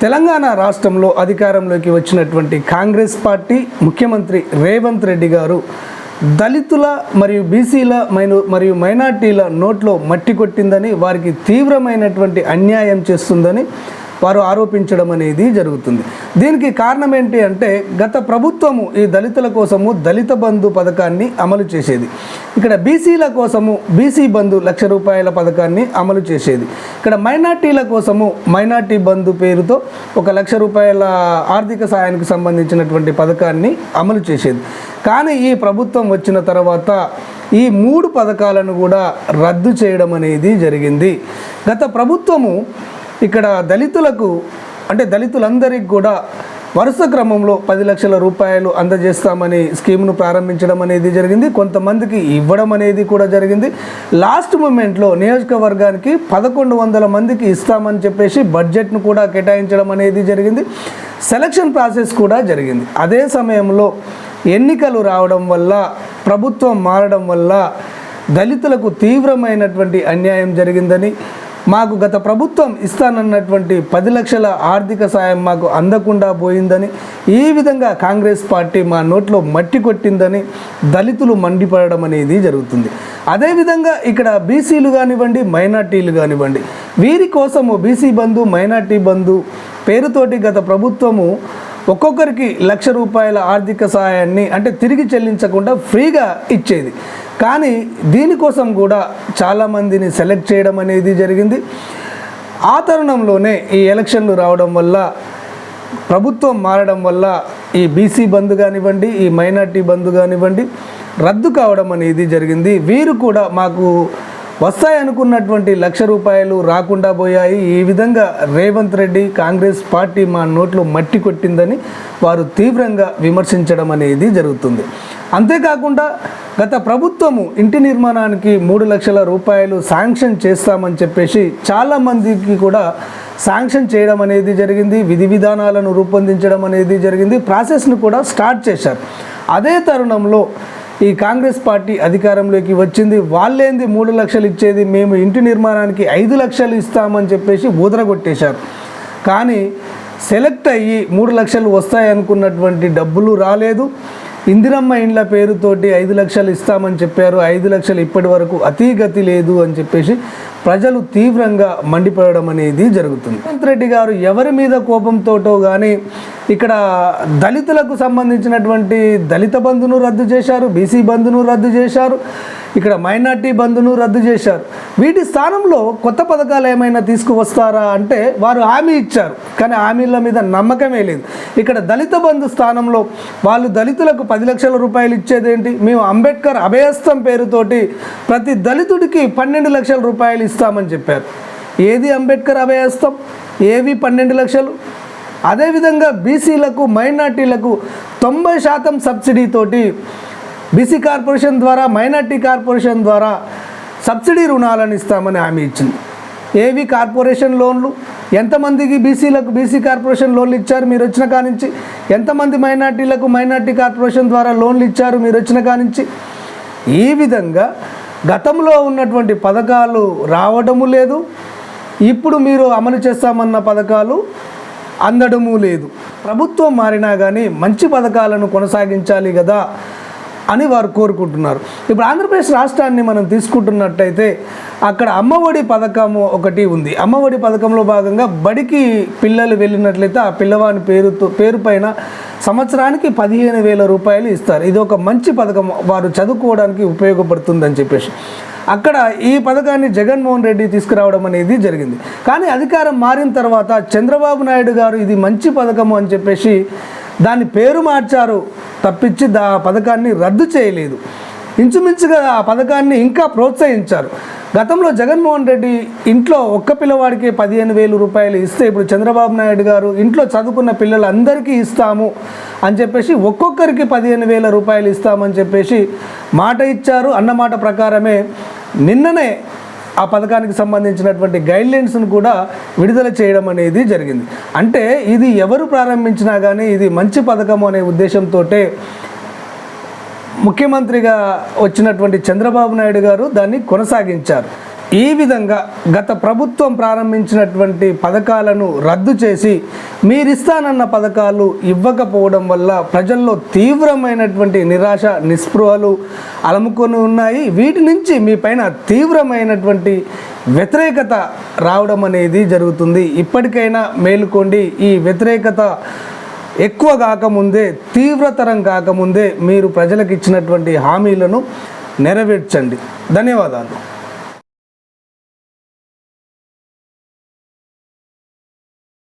తెలంగాణ రాష్ట్రంలో అధికారంలోకి వచ్చినటువంటి కాంగ్రెస్ పార్టీ ముఖ్యమంత్రి రేవంత్ రెడ్డి గారు దళితుల మరియు బీసీల మైను మరియు మైనార్టీల నోట్లో మట్టి కొట్టిందని వారికి తీవ్రమైనటువంటి అన్యాయం చేస్తుందని వారు ఆరోపించడం అనేది జరుగుతుంది. దీనికి కారణం ఏంటి అంటే గత ప్రభుత్వము ఈ దళితుల కోసము దళిత బంధు పథకాన్ని అమలు చేసేది. ఇక్కడ బీసీల కోసము బీసీ బంధు లక్ష రూపాయల పథకాన్ని అమలు చేసేది. ఇక్కడ మైనార్టీల కోసము మైనార్టీ బంధు పేరుతో ఒక లక్ష రూపాయల ఆర్థిక సాయానికి సంబంధించినటువంటి పథకాన్ని అమలు చేసేది. కానీ ఈ ప్రభుత్వం వచ్చిన తర్వాత ఈ మూడు పథకాలను కూడా రద్దు చేయడం అనేది జరిగింది. గత ప్రభుత్వము ఇక్కడ దళితులకు అంటే దళితులందరికీ కూడా వరుస క్రమంలో పది లక్షల రూపాయలు అందజేస్తామని స్కీమ్ను ప్రారంభించడం అనేది జరిగింది. కొంతమందికి ఇవ్వడం అనేది కూడా జరిగింది. లాస్ట్ మూమెంట్లో నియోజకవర్గానికి పదకొండు వందల మందికి ఇస్తామని చెప్పేసి బడ్జెట్ను కూడా కేటాయించడం అనేది జరిగింది. సెలక్షన్ ప్రాసెస్ కూడా జరిగింది. అదే సమయంలో ఎన్నికలు రావడం వల్ల ప్రభుత్వం మారడం వల్ల దళితులకు తీవ్రమైనటువంటి అన్యాయం జరిగిందని మాకు గత ప్రభుత్వం ఇస్తానన్నటువంటి పది లక్షల ఆర్థిక సాయం మాకు అందకుండా పోయిందని ఈ విధంగా కాంగ్రెస్ పార్టీ మా నోట్లో మట్టి కొట్టిందని దళితులు మండిపడడం అనేది జరుగుతుంది. అదేవిధంగా ఇక్కడ బీసీలు కానివ్వండి మైనార్టీలు కానివ్వండి వీరి కోసము బీసీ బంధు మైనార్టీ బంధు పేరుతోటి గత ప్రభుత్వము ఒక్కొక్కరికి లక్ష రూపాయల ఆర్థిక సహాయాన్ని అంటే తిరిగి చెల్లించకుండా ఫ్రీగా ఇచ్చేది. కానీ దీనికోసం కూడా చాలామందిని సెలెక్ట్ చేయడం అనేది జరిగింది. ఆ తరుణంలోనే ఈ ఎలక్షన్లు రావడం వల్ల ప్రభుత్వం మారడం వల్ల ఈ బీసీ బంద్ కానివ్వండి ఈ మైనార్టీ బంద్ కానివ్వండి రద్దు కావడం అనేది జరిగింది. వీరు కూడా మాకు వస్తాయనుకున్నటువంటి లక్ష రూపాయలు రాకుండా పోయాయి. ఈ విధంగా రేవంత్ రెడ్డి కాంగ్రెస్ పార్టీ మా నోట్లో మట్టి కొట్టిందని వారు తీవ్రంగా విమర్శించడం అనేది జరుగుతుంది. అంతేకాకుండా గత ప్రభుత్వము ఇంటి నిర్మాణానికి మూడు లక్షల రూపాయలు శాంక్షన్ చేస్తామని చెప్పేసి చాలామందికి కూడా శాంక్షన్ చేయడం అనేది జరిగింది. విధి విధానాలను రూపొందించడం అనేది జరిగింది. ప్రాసెస్ను కూడా స్టార్ట్ చేశారు. అదే తరుణంలో ఈ కాంగ్రెస్ పార్టీ అధికారంలోకి వచ్చింది. వాళ్ళేంది మూడు లక్షలు ఇచ్చేది? మేము ఇంటి నిర్మాణానికి ఐదు లక్షలు ఇస్తామని చెప్పేసి ఊదరగొట్టేశారు. కానీ సెలెక్ట్ అయ్యి మూడు లక్షలు వస్తాయనుకున్నటువంటి డబ్బులు రాలేదు. ఇందిరమ్మ ఇండ్ల పేరుతోటి ఐదు లక్షలు ఇస్తామని చెప్పారు. ఐదు లక్షలు ఇప్పటి వరకు అతీగతి లేదు అని చెప్పేసి ప్రజలు తీవ్రంగా మండిపడడం అనేది జరుగుతుంది. రేవంత్ రెడ్డి గారు ఎవరి మీద కోపంతోటో కానీ ఇక్కడ దళితులకు సంబంధించినటువంటి దళిత బంధును రద్దు చేశారు బీసీ బంధును రద్దు చేశారు. ఇక్కడ మైనార్టీ బంధును రద్దు చేశారు. వీటి స్థానంలో కొత్త పథకాలు ఏమైనా తీసుకువస్తారా అంటే వారు హామీ ఇచ్చారు. కానీ హామీల మీద నమ్మకమే లేదు. ఇక్కడ దళిత బంధు స్థానంలో వాళ్ళు దళితులకు పది లక్షల రూపాయలు ఇచ్చేదేంటి మేము అంబేద్కర్ అభయస్థం పేరుతోటి ప్రతి దళితుడికి పన్నెండు లక్షల రూపాయలు ఇస్తామని చెప్పారు. ఏది అంబేద్కర్ అభయస్థం? ఏవి పన్నెండు లక్షలు? అదేవిధంగా బీసీలకు మైనార్టీలకు తొంభై శాతం సబ్సిడీతోటి బీసీ కార్పొరేషన్ ద్వారా మైనార్టీ కార్పొరేషన్ ద్వారా సబ్సిడీ రుణాలను ఇస్తామని హామీ ఇచ్చింది. ఏవి కార్పొరేషన్ లోన్లు ఎంతమందికి బీసీలకు బీసీ కార్పొరేషన్ లోన్లు ఇచ్చారు మీరు వచ్చిన కానించి? ఎంతమంది మైనార్టీలకు మైనార్టీ కార్పొరేషన్ ద్వారా లోన్లు ఇచ్చారు మీరు వచ్చిన కానించి? ఈ విధంగా గతంలో ఉన్నటువంటి పథకాలు రావడము లేదు. ఇప్పుడు మీరు అమలు చేస్తామన్న పథకాలు అందడము లేదు. ప్రభుత్వం మారినా కానీ మంచి పథకాలను కొనసాగించాలి కదా. అని వారు కోరుకుంటున్నారు. ఇప్పుడు ఆంధ్రప్రదేశ్ రాష్ట్రాన్ని మనం తీసుకుంటున్నట్టయితే అక్కడ అమ్మఒడి పథకము ఒకటి ఉంది. అమ్మఒడి పథకంలో భాగంగా బడికి పిల్లలు వెళ్ళినట్లయితే ఆ పిల్లవాని పేరుతో పేరు పైన సంవత్సరానికి పదిహేను వేల రూపాయలు ఇస్తారు. ఇది ఒక మంచి పథకం వారు చదువుకోవడానికి ఉపయోగపడుతుందని చెప్పేసి. అక్కడ ఈ పథకాన్ని జగన్మోహన్ రెడ్డి తీసుకురావడం అనేది జరిగింది. కానీ అధికారం మారిన తర్వాత చంద్రబాబు నాయుడు గారు ఇది మంచి పథకము అని చెప్పేసి దాని పేరు మార్చారు. తప్పించి దా పథకాన్ని రద్దు చేయలేదు. ఇంచుమించుగా ఆ పథకాన్ని ఇంకా ప్రోత్సహించారు. గతంలో జగన్మోహన్ రెడ్డి ఇంట్లో ఒక్క పిల్లవాడికి పదిహేను వేలు రూపాయలు ఇస్తే ఇప్పుడు చంద్రబాబు నాయుడు గారు ఇంట్లో చదువుకున్న పిల్లలందరికీ ఇస్తాము అని చెప్పేసి ఒక్కొక్కరికి పదిహేను వేల రూపాయలు ఇస్తామని చెప్పేసి మాట ఇచ్చారు. అన్న మాట ప్రకారమే నిన్ననే ఆ పథకానికి సంబంధించినటువంటి గైడ్లైన్స్ను కూడా విడుదల చేయడం అనేది జరిగింది. అంటే ఇది ఎవరు ప్రారంభించినా కానీ ఇది మంచి పథకం అనే ఉద్దేశంతో ముఖ్యమంత్రిగా వచ్చినటువంటి చంద్రబాబు నాయుడు గారు దాన్ని కొనసాగించారు. ఈ విధంగా గత ప్రభుత్వం ప్రారంభించినటువంటి పథకాలను రద్దు చేసి మీరిస్తానన్న పథకాలు ఇవ్వకపోవడం వల్ల ప్రజల్లో తీవ్రమైనటువంటి నిరాశ నిస్పృహలు అలముకొని ఉన్నాయి. వీటి నుంచి మీ పైన తీవ్రమైనటువంటి వ్యతిరేకత రావడం అనేది జరుగుతుంది. ఇప్పటికైనా మేలుకోండి. ఈ వ్యతిరేకత ఎక్కువ కాకముందే తీవ్రతరం కాకముందే మీరు ప్రజలకు ఇచ్చినటువంటి హామీలను నెరవేర్చండి. ధన్యవాదాలు.